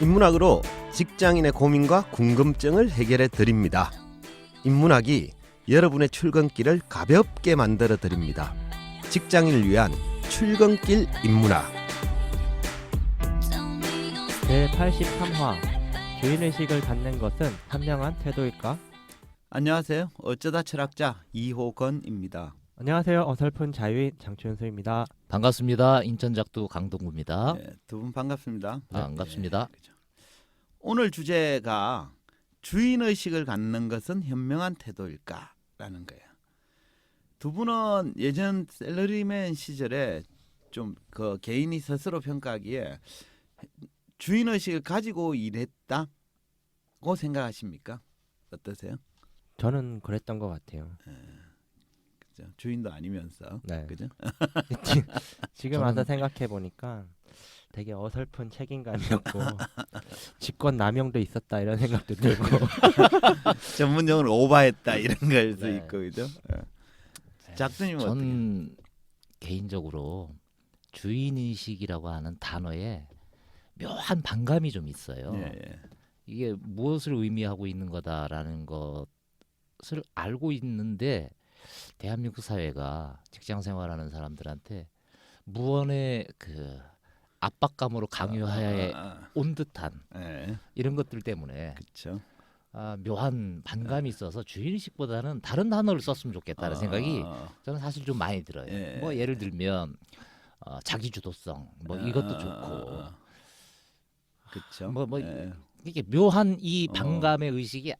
인문학으로 직장인의 고민과 궁금증을 해결해 드립니다. 인문학이 여러분의 출근길을 가볍게 만들어 드립니다. 직장인을 위한 출근길 인문학. 제83화 주인의식을 갖는 것은 현명한 태도일까? 안녕하세요. 어쩌다 철학자 이호건입니다. 안녕하세요. 어설픈 자유인 장춘수입니다. 반갑습니다. 인천작두 강동구입니다. 네, 두분 반갑습니다. 아, 반갑습니다. 네, 그죠. 오늘 주제가 주인 의식을 갖는 것은 현명한 태도일까라는 거예요. 두 분은 예전 셀러리맨 시절에 좀 그 개인이 스스로 평가하기에 주인 의식을 가지고 일했다고 생각하십니까? 어떠세요? 저는 그랬던 것 같아요. 그죠? 주인도 아니면서 네. 그죠? 지금 와서 생각해 보니까 되게 어설픈 책임감이었고 직권 남용도 있었다 이런 생각도 들고 전문용어로 오바했다 이런 걸수 네. 있고 그죠? 예. 작두님은 어떻게? 전 개인적으로 주인 의식이라고 하는 단어에 묘한 반감이 좀 있어요. 예, 예. 이게 무엇을 의미하고 있는 거다라는 것을 알고 있는데 대한민국 사회가 직장 생활하는 사람들한테 무언의 그 압박감으로 강요하에 아, 아, 온 듯한 아. 예, 이런 것들 때문에 그렇죠. 아, 묘한 반감이 있어서 주인의식보다는 다른 단어를 썼으면 좋겠다는 생각이 저는 사실 좀 많이 들어요. 예. 뭐 예를 들면 어, 자기주도성 뭐 이것도 좋고 그렇죠. 뭐, 뭐 예, 이게 묘한 이 어. 반감의 의식이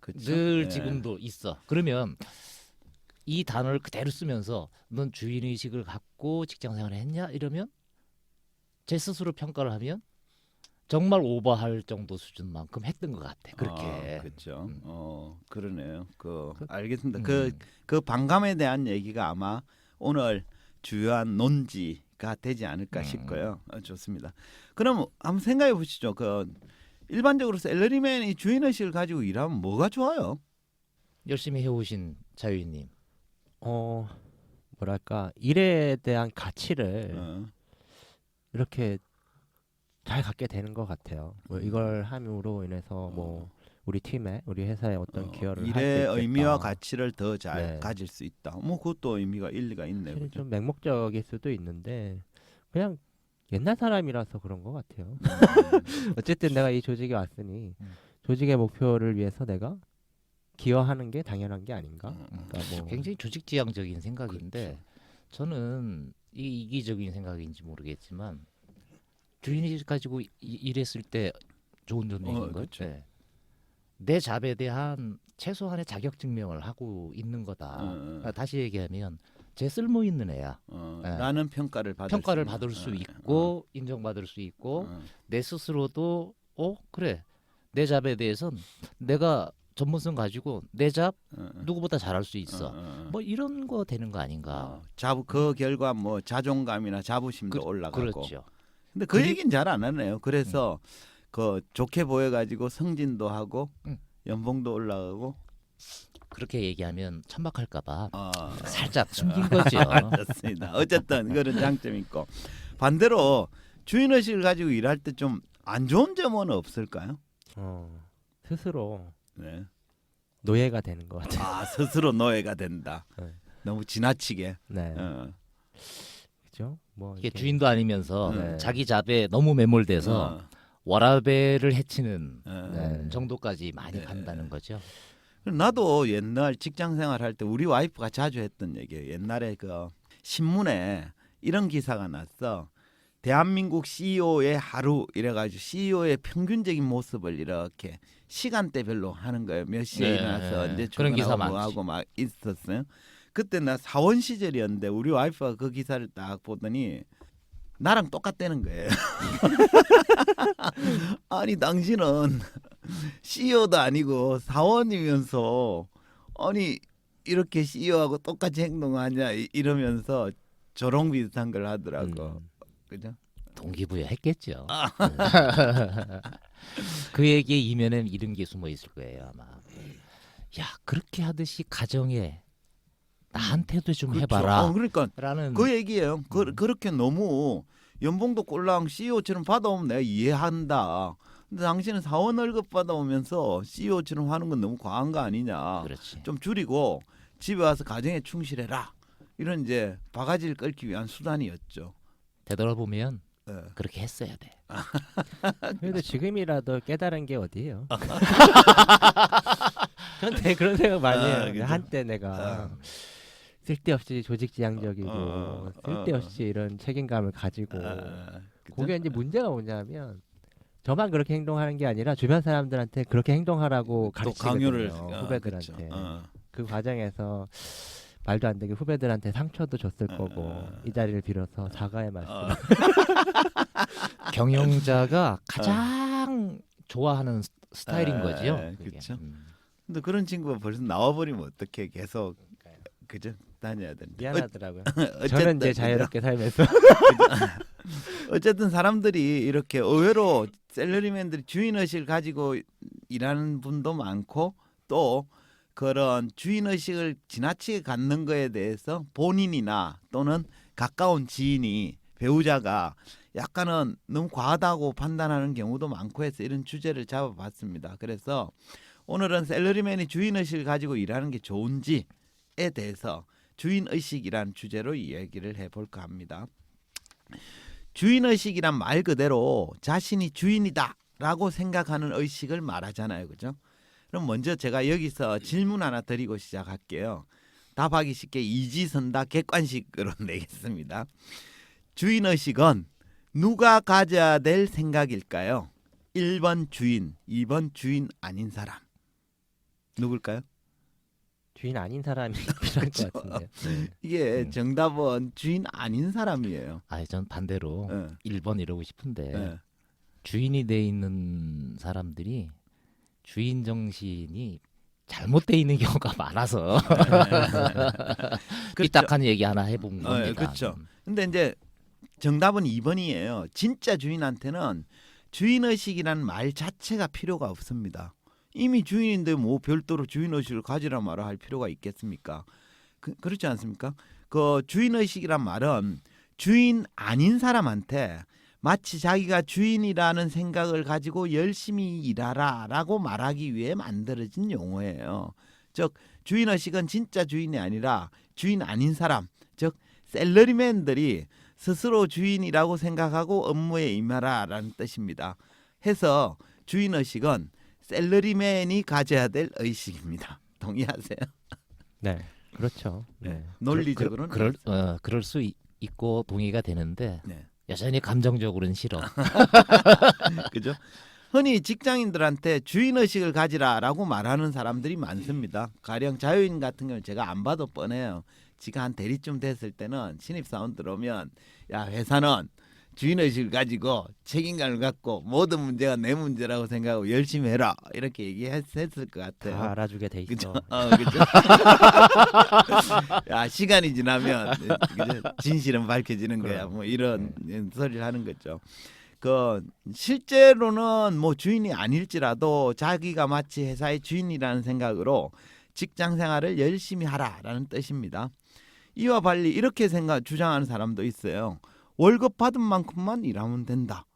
그쵸? 늘 예. 지금도 있어. 그러면 이 단어를 그대로 쓰면서 넌 주인의식을 갖고 직장생활을 했냐 이러면 제 스스로 평가를 하면 정말 오버할 정도 수준만큼 했던 것 같아. 그렇게. 아, 그렇죠. 음. 어 그러네요. 그, 그- 알겠습니다. 음. 그그 반감에 대한 얘기가 아마 오늘 주요한 논지가 되지 않을까 음. 싶고요. 어, 좋습니다. 그럼 한번 생각해 보시죠. 그 일반적으로 셀러리맨이 주인 의식을 가지고 일하면 뭐가 좋아요? 열심히 해오신 자유인님. 어 뭐랄까 일에 대한 가치를 어. 이렇게 잘 갖게 되는 것 같아요. 뭐 음. 이걸 함으로 인해서 뭐 우리 팀에 우리 회사에 어떤 어, 기여를 일의 할수 있겠다. 의미와 가치를 더 잘 네. 가질 수 있다. 뭐 그것도 의미가 일리가 있네요. 사실 그죠? 좀 맹목적일 수도 있는데 그냥 옛날 사람이라서 그런 것 같아요. 어쨌든 내가 이 조직에 왔으니 음. 조직의 목표를 위해서 내가 기여하는 게 당연한 게 아닌가? 음, 음. 그러니까 뭐 굉장히 조직지향적인 생각인데 그렇죠. 저는 이 이기적인 생각인지 모르겠지만 주인이 가지고 이- 일했을 때 좋은 점인 어, 걸. 그렇죠. 네. 내 잡에 대한 최소한의 자격 증명을 하고 있는 거다. 어, 어. 그러니까 다시 얘기하면 제 쓸모 있는 애야. 어, 네. 라는 평가를 받을 평가를 수 있는. 받을 수 어, 있고 인정받을 수 어, 있고 어. 내 스스로도 어 그래 내 잡에 대해선 내가 전문성 가지고 내잡 어, 어. 누구보다 잘할 수 있어. 어. 뭐 이런 거 되는 거 아닌가. 어, 자부 그 결과 뭐 자존감이나 자부심도 그- 올라가고. 그렇죠. 근데 그 얘기는 잘 안 하네요. 그래서 그 좋게 보여 가지고 승진도 하고 음. 연봉도 올라가고. 그렇게 얘기하면 천박할까봐 어, 살짝 숨긴 거죠. 좋습니다. 어쨌든 그런 장점이 있고 반대로 주인 의식을 가지고 일할 때 좀 안 좋은 점은 없을까요? 어, 스스로 네. 노예가 되는 것 같아요. 아 스스로 노예가 된다. 네. 너무 지나치게. 네, 어. 그죠? 뭐 이게 이렇게 주인도 아니면서 네. 자기 잡에 너무 매몰돼서 어. 워라벨을 해치는 어. 네. 정도까지 많이 네. 간다는 거죠. 나도 옛날 직장 생활할 때 우리 와이프가 자주 했던 얘기예요. 옛날에 그 신문에 이런 기사가 났어. 대한민국 CEO의 하루 이래가지고 CEO의 평균적인 모습을 이렇게 시간대별로 하는 거예요. 몇 시에 네, 일어나서 네, 언제 출근하고 뭐. 하고 막 있었어요. 그때 나 사원 시절이었는데 우리 와이프가 그 기사를 딱 보더니 나랑 똑같다는 거예요. 아니 당신은 CEO도 아니고 사원이면서 아니 이렇게 CEO하고 똑같이 행동하냐 이- 이러면서 조롱 비슷한 걸 하더라고. 음, 그죠? 동기부여 했겠죠. 아. 그 얘기의 이면엔 이런 게 숨어 있을 거예요 아마. 야 그렇게 하듯이 가정에 나한테도 좀 그렇죠. 해봐라. 어, 그러니까 라는 그 얘기예요. 그, 그렇게 너무 연봉도 꼴랑 CEO처럼 받아오면 내가 이해한다. 근데 당신은 사원 월급 받아오면서 CEO처럼 하는 건 너무 과한 거 아니냐. 그렇지. 좀 줄이고 집에 와서 가정에 충실해라. 이런 이제 바가지를 끌기 위한 수단이었죠. 되돌아보면 예. 그렇게 했어야 돼. 그래도 지금이라도 깨달은 게 어디예요? 근데 그런 생각 많이 아, 해요. 그죠? 한때 내가 아. 쓸데없이 조직지향적이고 어, 어, 쓸데없이 이런 책임감을 가지고 아, 그죠? 그게 이제 문제가 뭐냐면 저만 그렇게 행동하는 게 아니라 주변 사람들한테 그렇게 행동하라고 또 가르치거든요. 강요를 어, 후배들한테 그쵸. 어. 그 과정에서 말도 안 되게 후배들한테 상처도 줬을 어, 거고 어. 이 자리를 빌어서 사과의 말씀. 어. 경영자가 가장 좋아하는 스- 스타일인 에, 거지요. 에, 그게. 그쵸. 음. 근데 그런 친구가 벌써 나와버리면 어떻게 계속 그죠 다녀야 되는데 미안하더라고요. 어, 저는 이제 자유롭게 살면서 어쨌든 사람들이 이렇게 의외로 셀러리맨들이 주인 의식을 가지고 일하는 분도 많고 또 그런 주인 의식을 지나치게 갖는 거에 대해서 본인이나 또는 가까운 지인이 배우자가 약간은 너무 과하다고 판단하는 경우도 많고 해서 이런 주제를 잡아봤습니다. 그래서 오늘은 셀러리맨이 주인 의식을 가지고 일하는 게 좋은지에 대해서 주인 의식이라는 주제로 이야기를 해볼까 합니다. 주인 의식이란 말 그대로 자신이 주인이다 라고 생각하는 의식을 말하잖아요, 그죠? 그럼 먼저 제가 여기서 질문 하나 드리고 시작할게요. 답하기 쉽게 이지선다 객관식으로 내겠습니다. 주인 의식은 누가 가져야 될 생각일까요? 1번 주인, 2번 주인 아닌 사람. 누굴까요? 주인 아닌 사람이 필요할 것 같은데. 네. 이게 음. 정답은 주인 아닌 사람이에요. 아니 전 반대로 예, 1번 이러고 싶은데 예. 주인이 돼 있는 사람들이 주인 정신이 잘못돼 있는 경우가 많아서. 삐딱한 얘기 하나 해본 어, 예, 겁니다. 그렇죠. 근데 이제 정답은 2번이에요. 진짜 주인한테는 주인 의식이라는 말 자체가 필요가 없습니다. 이미 주인인데 뭐 별도로 주인 의식을 가지라 말아 할 필요가 있겠습니까? 그, 그렇지 않습니까? 그 주인 의식이란 말은 주인 아닌 사람한테 마치 자기가 주인이라는 생각을 가지고 열심히 일하라라고 말하기 위해 만들어진 용어예요. 즉 주인 의식은 진짜 주인이 아니라 주인 아닌 사람, 즉 셀러리맨들이 스스로 주인이라고 생각하고 업무에 임하라라는 뜻입니다. 해서 주인 의식은 셀러리맨이 가져야 될 의식입니다. 동의하세요? 네, 그렇죠. 네. 논리적으로는 그럴 어, 그럴 수 있, 있고 동의가 되는데 네. 여전히 감정적으로는 싫어. 그죠? 흔히 직장인들한테 주인 의식을 가지라라고 말하는 사람들이 많습니다. 가령 자유인 같은 경우는 제가 안 봐도 뻔해요. 지가 한 대리쯤 됐을 때는 신입 사원 들어오면 야 회사는 주인 의식을 가지고 책임감을 갖고 모든 문제가 내 문제라고 생각하고 열심히 해라 이렇게 얘기했을 것 같아요. 다 알아주게 돼 있어. 그죠? 어, 그죠? 야, 시간이 지나면 그죠? 진실은 밝혀지는 거야. 뭐 이런 소리를 하는 거죠. 그 실제로는 뭐 주인이 아닐지라도 자기가 마치 회사의 주인이라는 생각으로 직장 생활을 열심히 하라라는 뜻입니다. 이와 달리 이렇게 생각 주장하는 사람도 있어요. 월급 받은 만큼만 일하면 된다.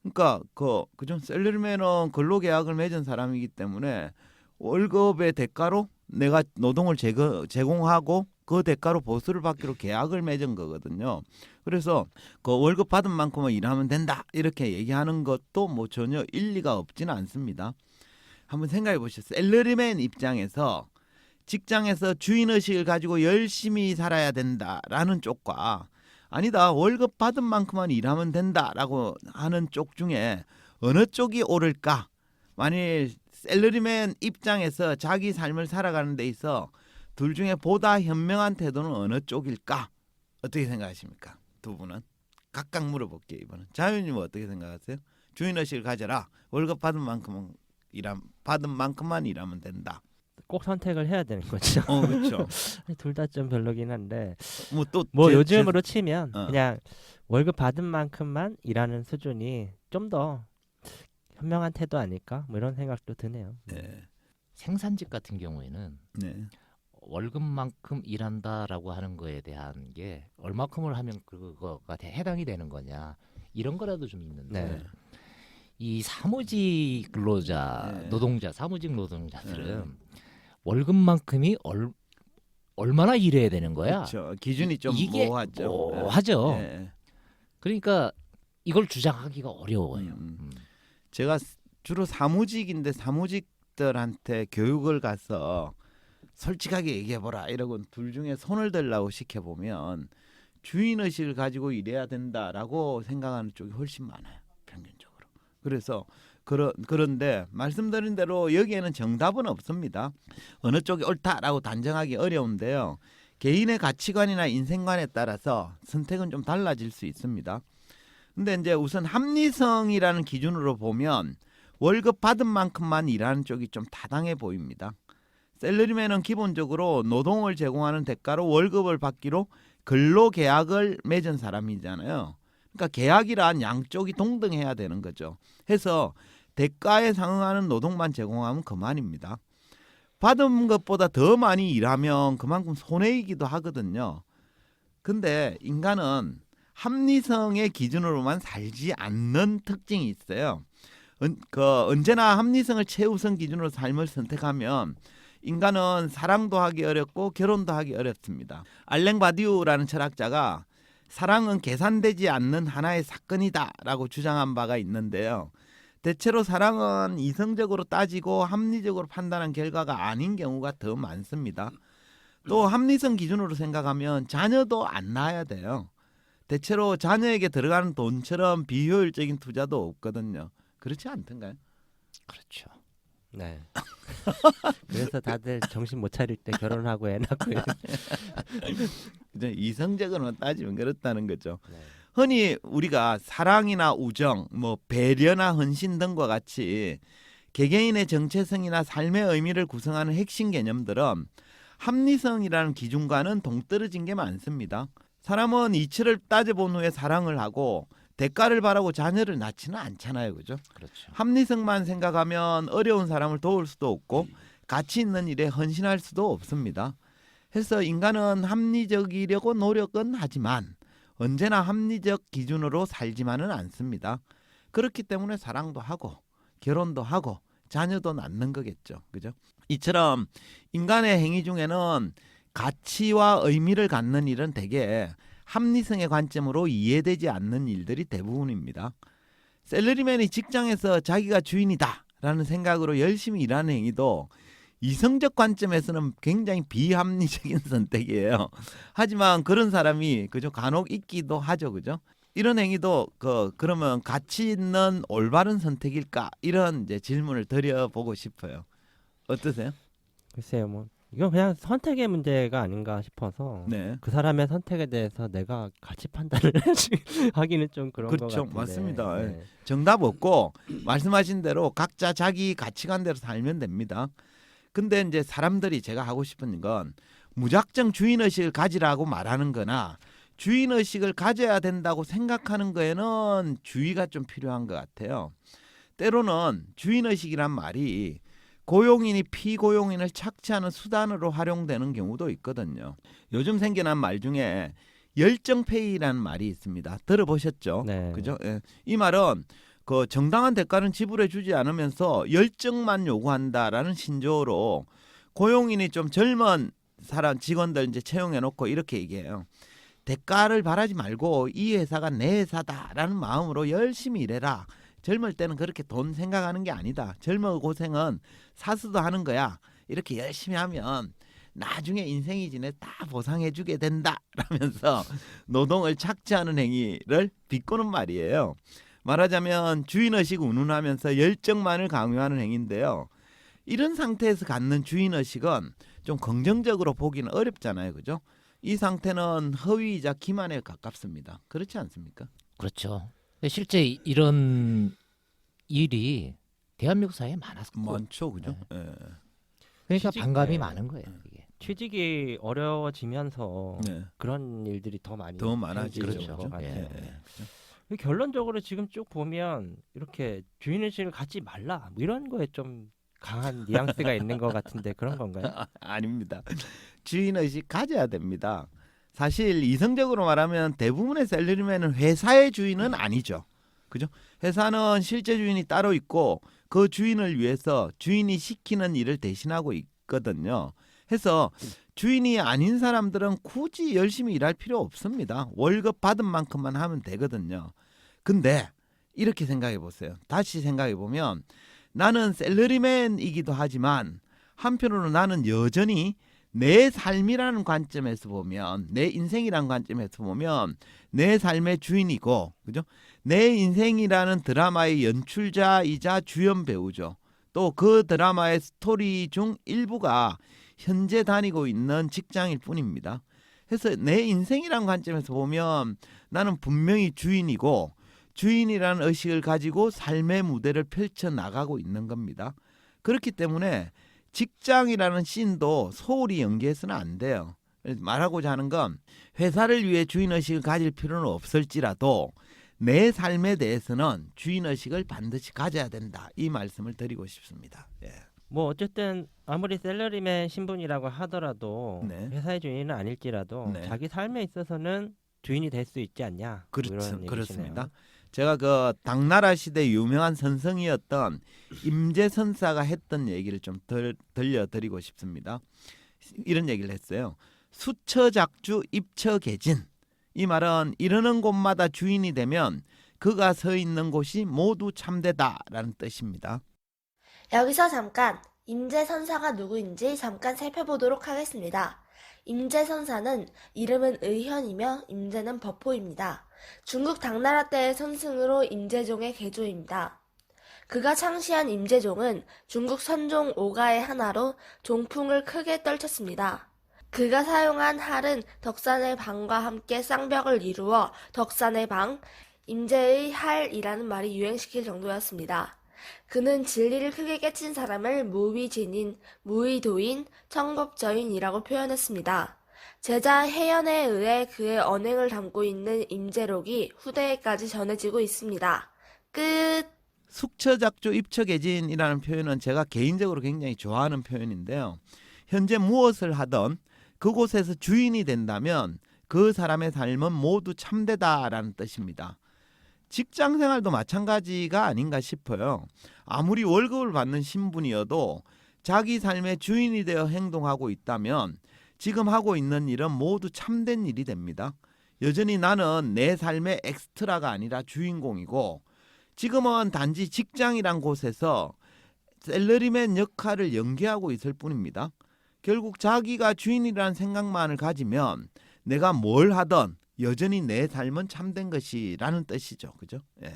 그러니까 그 그죠? 셀러리맨은 근로 계약을 맺은 사람이기 때문에 월급의 대가로 내가 노동을 제거, 제공하고 그 대가로 보수를 받기로 계약을 맺은 거거든요. 그래서 그 월급 받은 만큼은 일하면 된다 이렇게 얘기하는 것도 뭐 전혀 일리가 없지는 않습니다. 한번 생각해 보시죠. 셀러리맨 입장에서 직장에서 주인 의식을 가지고 열심히 살아야 된다라는 쪽과 아니다 월급 받은 만큼만 일하면 된다라고 하는 쪽 중에 어느 쪽이 옳을까? 만일 셀러리맨 입장에서 자기 삶을 살아가는 데 있어 둘 중에 보다 현명한 태도는 어느 쪽일까? 어떻게 생각하십니까? 두 분은 각각 물어볼게요 이번은 자유님 어떻게 생각하세요? 주인 의식을 가져라 월급 받은 만큼은 일함 받은 만큼만 일하면 된다. 꼭 선택을 해야 되는 거죠. 어 그렇죠. 둘 다 좀 별로긴 한데 뭐 또 뭐 요즘으로 치면 어. 그냥 월급 받은 만큼만 일하는 수준이 좀 더 현명한 태도 아닐까? 뭐 이런 생각도 드네요. 네, 생산직 같은 경우에는 네, 월급만큼 일한다라고 하는 거에 대한 게 얼마큼을 하면 그거가 대- 해당이 되는 거냐 이런 거라도 좀 있는데 네. 이 사무직 근로자 네. 노동자 사무직 노동자들은 네. 월급만큼이 얼, 얼마나 일해야 되는 거야? 그렇죠. 기준이 좀 이게 모호하죠. 모호하죠. 예. 그러니까 이걸 주장하기가 어려워요. 음, 음. 제가 주로 사무직인데 사무직들한테 교육을 가서 솔직하게 얘기해보라 이러고 둘 중에 손을 들라고 시켜보면 주인 의식을 가지고 일해야 된다라고 생각하는 쪽이 훨씬 많아요 평균적으로. 그래서 그런 그런데 말씀드린 대로 여기에는 정답은 없습니다. 어느 쪽이 옳다라고 단정하기 어려운데요. 개인의 가치관이나 인생관에 따라서 선택은 좀 달라질 수 있습니다. 근데 이제 우선 합리성이라는 기준으로 보면 월급 받은 만큼만 일하는 쪽이 좀 타당해 보입니다. 셀러리맨은 기본적으로 노동을 제공하는 대가로 월급을 받기로 근로 계약을 맺은 사람이잖아요. 그러니까 계약이란 양쪽이 동등해야 되는 거죠. 해서 대가에 상응하는 노동만 제공하면 그만입니다. 받은 것보다 더 많이 일하면 그만큼 손해이기도 하거든요. 근데 인간은 합리성의 기준으로만 살지 않는 특징이 있어요. 언, 그 언제나 합리성을 최우선 기준으로 삶을 선택하면 인간은 사랑도 하기 어렵고 결혼도 하기 어렵습니다. 알랭 바디우라는 철학자가 사랑은 계산되지 않는 하나의 사건이다라고 주장한 바가 있는데요. 대체로 사랑은 이성적으로 따지고 합리적으로 판단한 결과가 아닌 경우가 더 많습니다. 또 합리성 기준으로 생각하면 자녀도 안 낳아야 돼요. 대체로 자녀에게 들어가는 돈처럼 비효율적인 투자도 없거든요. 그렇지 않던가요? 그렇죠. 네. 그래서 다들 정신 못 차릴 때 결혼하고 애 낳고 이제 이성적으로 따지면 그렇다는 거죠. 네. 흔히 우리가 사랑이나 우정, 뭐 배려나 헌신 등과 같이 개개인의 정체성이나 삶의 의미를 구성하는 핵심 개념들은 합리성이라는 기준과는 동떨어진 게 많습니다. 사람은 이치를 따져본 후에 사랑을 하고 대가를 바라고 자녀를 낳지는 않잖아요, 그죠? 그렇죠. 합리성만 생각하면 어려운 사람을 도울 수도 없고 가치 있는 일에 헌신할 수도 없습니다. 해서 인간은 합리적이려고 노력은 하지만 언제나 합리적 기준으로 살지만은 않습니다. 그렇기 때문에 사랑도 하고 결혼도 하고 자녀도 낳는 거겠죠. 그죠? 이처럼 인간의 행위 중에는 가치와 의미를 갖는 일은 대개 합리성의 관점으로 이해되지 않는 일들이 대부분입니다. 셀러리맨이 직장에서 자기가 주인이다 라는 생각으로 열심히 일하는 행위도 이성적 관점에서는 굉장히 비합리적인 선택이에요. 하지만 그런 사람이 그죠 간혹 있기도 하죠, 그죠? 이런 행위도 그 그러면 가치 있는 올바른 선택일까 이런 이제 질문을 드려보고 싶어요. 어떠세요? 글쎄요, 뭐 이건 그냥 선택의 문제가 아닌가 싶어서 네. 그 사람의 선택에 대해서 내가 가치 판단을 하기는 좀 그런 그렇죠. 것 같은데. 맞습니다. 예. 네. 정답 없고 말씀하신 대로 각자 자기 가치관대로 살면 됩니다. 근데 이제 사람들이 제가 하고 싶은 건 무작정 주인 의식을 가지라고 말하는 거나 주인 의식을 가져야 된다고 생각하는 거에는 주의가 좀 필요한 것 같아요. 때로는 주인 의식이란 말이 고용인이 피고용인을 착취하는 수단으로 활용되는 경우도 있거든요. 요즘 생겨난 말 중에 열정페이라는 말이 있습니다. 들어보셨죠? 네. 그죠? 예. 이 말은 그 정당한 대가는 지불해 주지 않으면서 열정만 요구한다라는 신조어로 고용인이 좀 젊은 사람 직원들 이제 채용해 놓고 이렇게 얘기해요. 대가를 바라지 말고 이 회사가 내 회사다라는 마음으로 열심히 일해라. 젊을 때는 그렇게 돈 생각하는 게 아니다. 젊어 고생은 사수도 하는 거야. 이렇게 열심히 하면 나중에 인생이 지내 다 보상해 주게 된다라면서 노동을 착취하는 행위를 비꼬는 말이에요. 말하자면 주인의식 운운하면서 열정만을 강요하는 행위인데요. 이런 상태에서 갖는 주인의식은 좀 긍정적으로 보기는 어렵잖아요. 그죠? 이 상태는 허위이자 기만에 가깝습니다. 그렇지 않습니까? 그렇죠. 실제 이- 이런 일이 대한민국 사회에 많았고 많죠. 그죠? 예. 그러니까 취직- 반감이 네. 많은 거예요. 이게. 취직이 어려워지면서 네. 그런 일들이 더 많이 더 많아지죠. 생기는 그렇죠. 예. 결론적으로 지금 쭉 보면 이렇게 주인의식을 갖지 말라 뭐 이런 거에 좀 강한 뉘앙스가 있는 것 같은데 그런 건가요? 아, 아닙니다. 주인 의식 가져야 됩니다. 사실 이성적으로 말하면 대부분의 셀러리맨은 회사의 주인은 아니죠. 그죠? 회사는 실제 주인이 따로 있고 그 주인을 위해서 주인이 시키는 일을 대신하고 있거든요. 해서 주인이 아닌 사람들은 굳이 열심히 일할 필요 없습니다. 월급 받은 만큼만 하면 되거든요. 근데 이렇게 생각해 보세요. 다시 생각해 보면 나는 셀러리맨이기도 하지만 한편으로 나는 여전히 내 삶이라는 관점에서 보면 내 인생이라는 관점에서 보면 내 삶의 주인이고 그죠? 내 인생이라는 드라마의 연출자이자 주연 배우죠. 또 그 드라마의 스토리 중 일부가 현재 다니고 있는 직장일 뿐입니다. 그래서 내 인생이라는 관점에서 보면 나는 분명히 주인이고 주인이라는 의식을 가지고 삶의 무대를 펼쳐 나가고 있는 겁니다. 그렇기 때문에 직장이라는 씬도 소홀히 연기해서는 안 돼요. 말하고자 하는 건 회사를 위해 주인 의식을 가질 필요는 없을지라도 내 삶에 대해서는 주인 의식을 반드시 가져야 된다. 이 말씀을 드리고 싶습니다. 예. 뭐 어쨌든 아무리 셀러리맨 신분이라고 하더라도 네. 회사의 주인은 아닐지라도 네. 자기 삶에 있어서는 주인이 될 수 있지 않냐. 뭐 그렇죠. 그렇습니다. 제가 그 당나라 시대 유명한 선성이었던 임재선사가 했던 얘기를 좀 들, 들려드리고 싶습니다. 이런 얘기를 했어요. 수처작주 입처계진. 이 말은 이르는 곳마다 주인이 되면 그가 서 있는 곳이 모두 참되다라는 뜻입니다. 여기서 잠깐 임재선사가 누구인지 잠깐 살펴보도록 하겠습니다. 임재선사는 이름은 의현이며 임재는 버포입니다. 중국 당나라 때의 선승으로 임재종의 개조입니다. 그가 창시한 임재종은 중국 선종 오가의 하나로 종풍을 크게 떨쳤습니다. 그가 사용한 할은 덕산의 방과 함께 쌍벽을 이루어 덕산의 방, 임재의 할이라는 말이 유행시킬 정도였습니다. 그는 진리를 크게 깨친 사람을 무위진인, 무위도인, 청법저인이라고 표현했습니다. 제자 해연에 의해 그의 언행을 담고 있는 임재록이 후대에까지 전해지고 있습니다. 끝. 숙처작조 입처계진이라는 표현은 제가 개인적으로 굉장히 좋아하는 표현인데요. 현재 무엇을 하던 그곳에서 주인이 된다면 그 사람의 삶은 모두 참되다라는 뜻입니다. 직장 생활도 마찬가지가 아닌가 싶어요. 아무리 월급을 받는 신분이어도 자기 삶의 주인이 되어 행동하고 있다면 지금 하고 있는 일은 모두 참된 일이 됩니다. 여전히 나는 내 삶의 엑스트라가 아니라 주인공이고 지금은 단지 직장이란 곳에서 셀러리맨 역할을 연기하고 있을 뿐입니다. 결국 자기가 주인이라는 생각만을 가지면 내가 뭘 하던 여전히 내 삶은 참된 것이라는 뜻이죠. 그죠? 예.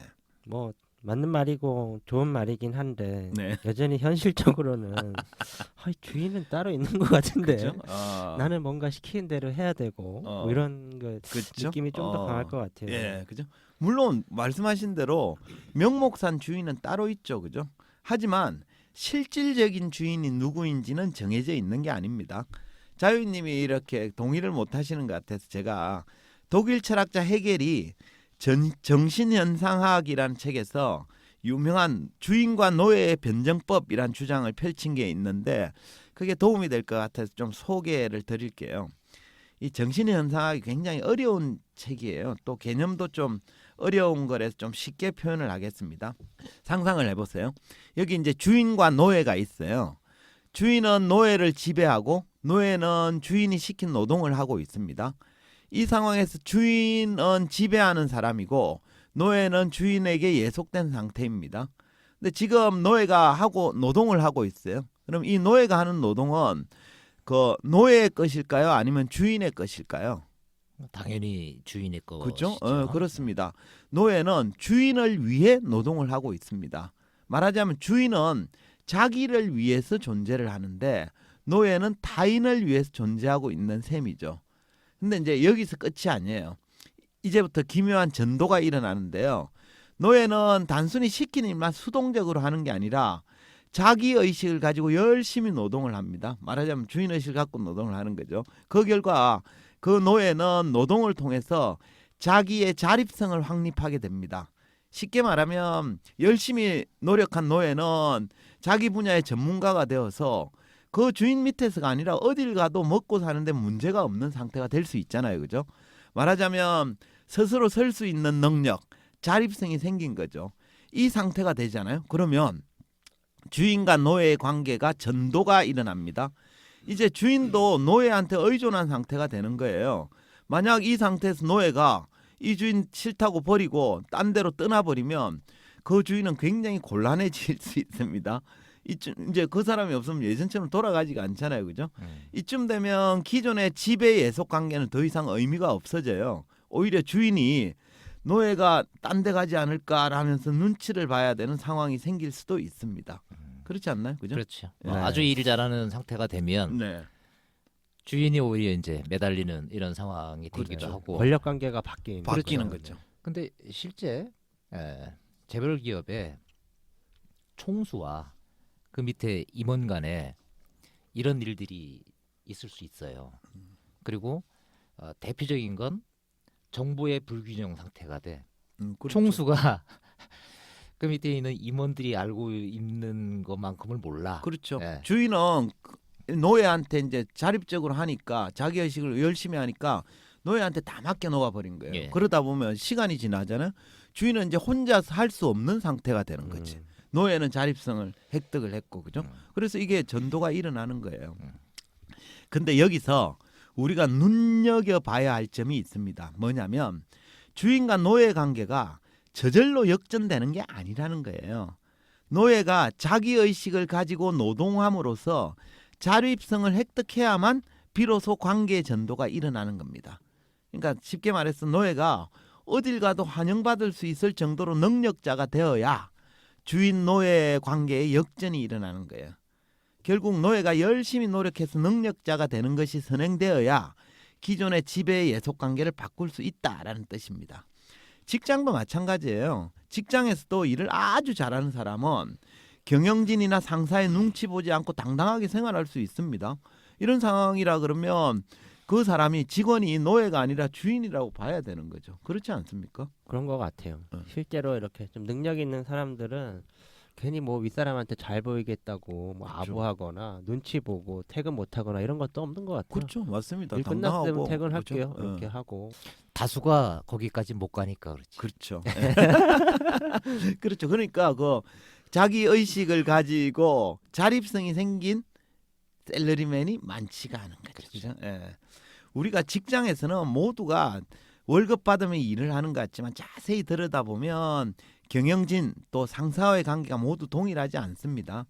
뭐 맞는 말이고 좋은 말이긴 한데 네. 여전히 현실적으로는 아, 주인은 따로 있는 것 같은데? 어, 나는 뭔가 시키는 대로 해야 되고 어. 뭐 이런 그? 느낌이 좀더 어, 강할 것 같아요. 예, 그죠? 물론 말씀하신 대로 명목산 주인은 따로 있죠. 그죠? 하지만 실질적인 주인이 누구인지는 정해져 있는 게 아닙니다. 자유님이 이렇게 동의를 못 하시는 것 같아서 제가 독일 철학자 헤겔이 전, 정신현상학이라는 책에서 유명한 주인과 노예의 변정법이란 주장을 펼친 게 있는데 그게 도움이 될 것 같아서 좀 소개를 드릴게요. 이 정신현상학이 굉장히 어려운 책이에요. 또 개념도 좀 어려운 거라서 좀 쉽게 표현을 하겠습니다. 상상을 해보세요. 여기 이제 주인과 노예가 있어요. 주인은 노예를 지배하고 노예는 주인이 시킨 노동을 하고 있습니다. 이 상황에서 주인은 지배하는 사람이고 노예는 주인에게 예속된 상태입니다. 근데 지금 노예가 하고 노동을 하고 있어요. 그럼 이 노예가 하는 노동은 그 노예의 것일까요? 아니면 주인의 것일까요? 당연히 주인의 거. 그렇죠? 어, 그렇습니다. 노예는 주인을 위해 노동을 하고 있습니다. 말하자면 주인은 자기를 위해서 존재를 하는데 노예는 타인을 위해서 존재하고 있는 셈이죠. 근데 이제 여기서 끝이 아니에요. 이제부터 기묘한 전도가 일어나는데요. 노예는 단순히 시키는 일만 수동적으로 하는 게 아니라 자기 의식을 가지고 열심히 노동을 합니다. 말하자면 주인 의식을 갖고 노동을 하는 거죠. 그 결과 그 노예는 노동을 통해서 자기의 자립성을 확립하게 됩니다. 쉽게 말하면 열심히 노력한 노예는 자기 분야의 전문가가 되어서 그 주인 밑에서가 아니라 어딜 가도 먹고 사는데 문제가 없는 상태가 될 수 있잖아요. 그죠? 말하자면 스스로 설 수 있는 능력, 자립성이 생긴 거죠. 이 상태가 되잖아요. 그러면 주인과 노예의 관계가 전도가 일어납니다. 이제 주인도 노예한테 의존한 상태가 되는 거예요. 만약 이 상태에서 노예가 이 주인 싫다고 버리고 딴 데로 떠나버리면 그 주인은 굉장히 곤란해질 수 있습니다. 이쯤 이제 그 사람이 없으면 예전처럼 돌아가지가 않잖아요, 그죠? 음. 이쯤 되면 기존의 지배 예속 관계는 더 이상 의미가 없어져요. 오히려 주인이 노예가 딴 데 가지 않을까라면서 눈치를 봐야 되는 상황이 생길 수도 있습니다. 그렇지 않나요, 그죠? 그렇죠. 네. 어, 아주 일 잘하는 상태가 되면 네, 주인이 오히려 이제 매달리는 이런 상황이 되기도 그렇죠. 하고. 권력 관계가 바뀌는 바뀌는 거죠. 거죠. 근데 실제 에, 재벌 기업의 총수와 그 밑에 임원 간에 이런 일들이 있을 수 있어요. 그리고 어, 대표적인 건 정보의 불균형 상태가 돼. 음, 그렇죠. 총수가 그 밑에 있는 임원들이 알고 있는 것만큼을 몰라. 그렇죠. 네. 주인은 그 노예한테 이제 자립적으로 하니까 자기 의식을 열심히 하니까 노예한테 다 맡겨 놓아 버린 거예요. 예. 그러다 보면 시간이 지나잖아요. 주인은 이제 혼자서 할수 없는 상태가 되는 거지. 음. 노예는 자립성을 획득을 했고 그죠? 음. 그래서 이게 전도가 일어나는 거예요. 음. 근데 여기서 우리가 눈여겨 봐야 할 점이 있습니다. 뭐냐면 주인과 노예 관계가 저절로 역전되는 게 아니라는 거예요. 노예가 자기 의식을 가지고 노동함으로써 자립성을 획득해야만 비로소 관계 전도가 일어나는 겁니다. 그러니까 쉽게 말해서 노예가 어딜 가도 환영받을 수 있을 정도로 능력자가 되어야 주인 노예 관계의 역전이 일어나는 거예요. 결국 노예가 열심히 노력해서 능력자가 되는 것이 선행되어야 기존의 지배 예속 관계를 바꿀 수 있다라는 뜻입니다. 직장도 마찬가지예요. 직장에서도 일을 아주 잘하는 사람은 경영진이나 상사의 눈치 보지 않고 당당하게 생활할 수 있습니다. 이런 상황이라 그러면 그 사람이 직원이 노예가 아니라 주인이라고 봐야 되는 거죠. 그렇지 않습니까? 그런 것 같아요. 어. 실제로 이렇게 좀 능력 있는 사람들은 괜히 뭐 윗사람한테 잘 보이겠다고 뭐 그렇죠. 아부하거나 눈치 보고 퇴근 못하거나 이런 것도 없는 것 같아요. 그렇죠, 맞습니다. 일 끝났으면 퇴근할게요. 그렇죠? 이렇게 어. 하고 다수가 거기까지 못 가니까 그렇지. 그렇죠. 그렇죠. 그러니까 그 자기 의식을 가지고 자립성이 생긴 셀러리맨이 많지가 않은 거죠. 그죠? 예. 우리가 직장에서는 모두가 월급 받으면 일을 하는 것 같지만 자세히 들여다보면 경영진 또 상사와의 관계가 모두 동일하지 않습니다.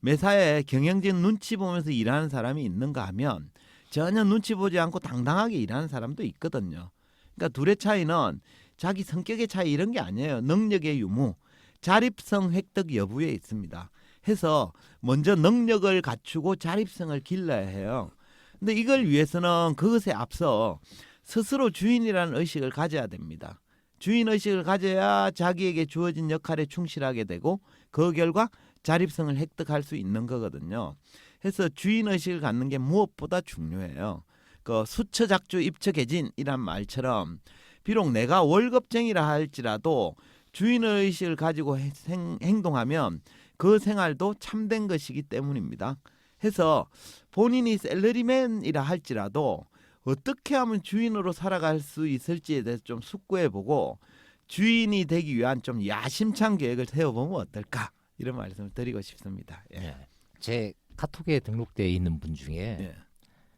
매사에 경영진 눈치 보면서 일하는 사람이 있는가 하면 전혀 눈치 보지 않고 당당하게 일하는 사람도 있거든요. 그러니까 둘의 차이는 자기 성격의 차이 이런 게 아니에요. 능력의 유무, 자립성 획득 여부에 있습니다. 해서 먼저 능력을 갖추고 자립성을 길러야 해요. 근데 이걸 위해서는 그것에 앞서 스스로 주인이라는 의식을 가져야 됩니다. 주인 의식을 가져야 자기에게 주어진 역할에 충실하게 되고 그 결과 자립성을 획득할 수 있는 거거든요. 해서 주인 의식을 갖는 게 무엇보다 중요해요. 그 수처작주 입처개진이란 말처럼 비록 내가 월급쟁이라 할지라도 주인 의식을 가지고 해- 생- 행동하면 그 생활도 참된 것이기 때문입니다. 해서 본인이 셀러리맨이라 할지라도 어떻게 하면 주인으로 살아갈 수 있을지에 대해서 좀 숙고해 보고 주인이 되기 위한 좀 야심찬 계획을 세워보면 어떨까 이런 말씀을 드리고 싶습니다. 예. 예. 제 카톡에 등록되어 있는 분 중에 예.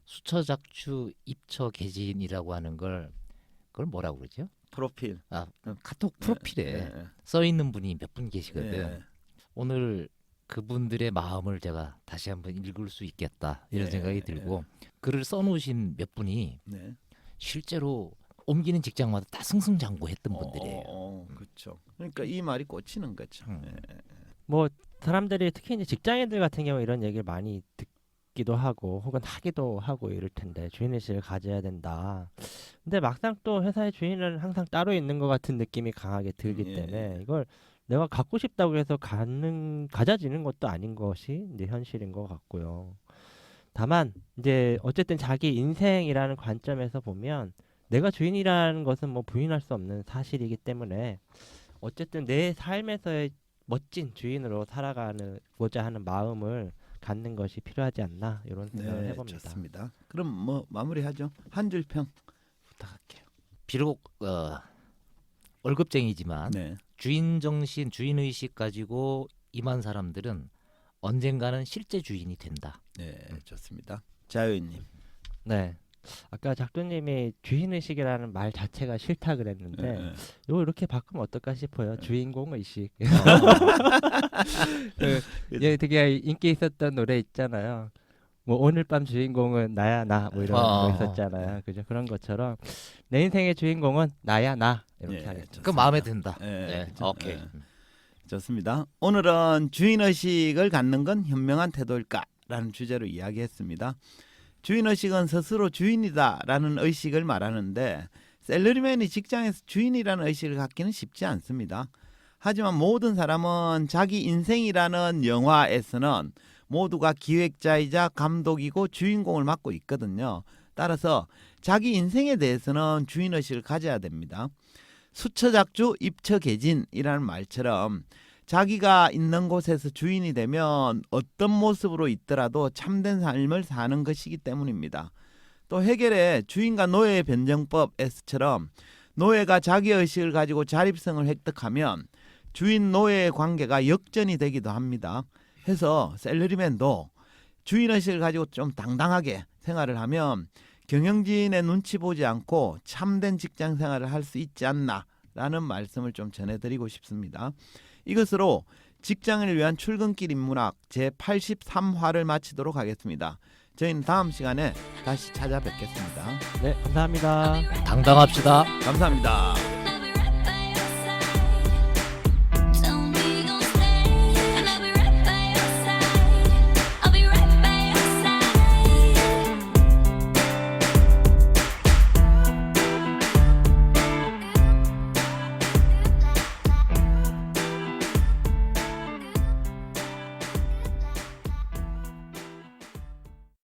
수처작추 입처 개진이라고 하는 걸 그걸 뭐라고 그러죠? 프로필 아 카톡 프로필에 예, 써 있는 분이 몇 분 계시거든. 예. 오늘 그분들의 마음을 제가 다시 한번 읽을 수 있겠다 이런 예, 생각이 예. 들고 글을 써놓으신 몇 분이 네. 실제로 옮기는 직장마다 다 승승장구했던 분들이에요. 어, 어, 그렇죠. 그러니까 이 말이 꽂히는 거죠. 음. 예. 뭐 사람들이 특히 이제 직장인들 같은 경우 이런 얘기를 많이 듣기도 하고 혹은 하기도 하고 이럴 텐데 주인의식을 가져야 된다. 근데 막상 또 회사의 주인은 항상 따로 있는 것 같은 느낌이 강하게 들기 예, 때문에 예. 이걸 내가 갖고 싶다고 해서 갖는 가져지는 것도 아닌 것이 이제 현실인 것 같고요. 다만 이제 어쨌든 자기 인생이라는 관점에서 보면 내가 주인이라는 것은 뭐 부인할 수 없는 사실이기 때문에 어쨌든 내 삶에서의 멋진 주인으로 살아가고자 하는 마음을 갖는 것이 필요하지 않나 이런 생각을 네, 해봅니다. 좋습니다. 그럼 뭐 마무리하죠. 한 줄 평 부탁할게요. 비록 어, 월급쟁이지만 네. 주인 정신, 주인 의식 가지고 임한 사람들은 언젠가는 실제 주인이 된다. 네, 좋습니다. 자유님. 네. 아까 작두님이 주인 의식이라는 말 자체가 싫다 그랬는데 네. 네. 이거 이렇게 바꾸면 어떨까 싶어요. 주인공 의식. 그, 예, 되게 인기 있었던 노래 있잖아요. 뭐 오늘 밤 주인공은 나야 나 뭐 이런 아. 거 있었잖아요. 그죠? 그런 것처럼 내 인생의 주인공은 나야 나 이렇게 네, 하겠습니다. 그. 마음에 든다. 네, 네, 그렇죠. 오케이. 네. 좋습니다. 오늘은 주인 의식을 갖는 건 현명한 태도일까라는 주제로 이야기했습니다. 주인 의식은 스스로 주인이다라는 의식을 말하는데 셀러리맨이 직장에서 주인이라는 의식을 갖기는 쉽지 않습니다. 하지만 모든 사람은 자기 인생이라는 영화에서는 모두가 기획자이자 감독이고 주인공을 맡고 있거든요. 따라서 자기 인생에 대해서는 주인 의식을 가져야 됩니다. 수처작주 입처개진이라는 말처럼 자기가 있는 곳에서 주인이 되면 어떤 모습으로 있더라도 참된 삶을 사는 것이기 때문입니다. 또 해결의 주인과 노예의 변정법에서처럼 노예가 자기 의식을 가지고 자립성을 획득하면 주인 노예의 관계가 역전이 되기도 합니다. 해서 셀러리맨도 주인 의식을 가지고 좀 당당하게 생활을 하면 경영진의 눈치 보지 않고 참된 직장 생활을 할 수 있지 않나라는 말씀을 좀 전해드리고 싶습니다. 이것으로 직장을 위한 출근길 인문학 제 83화를 마치도록 하겠습니다. 저희는 다음 시간에 다시 찾아뵙겠습니다. 네, 감사합니다. 당당합시다. 감사합니다.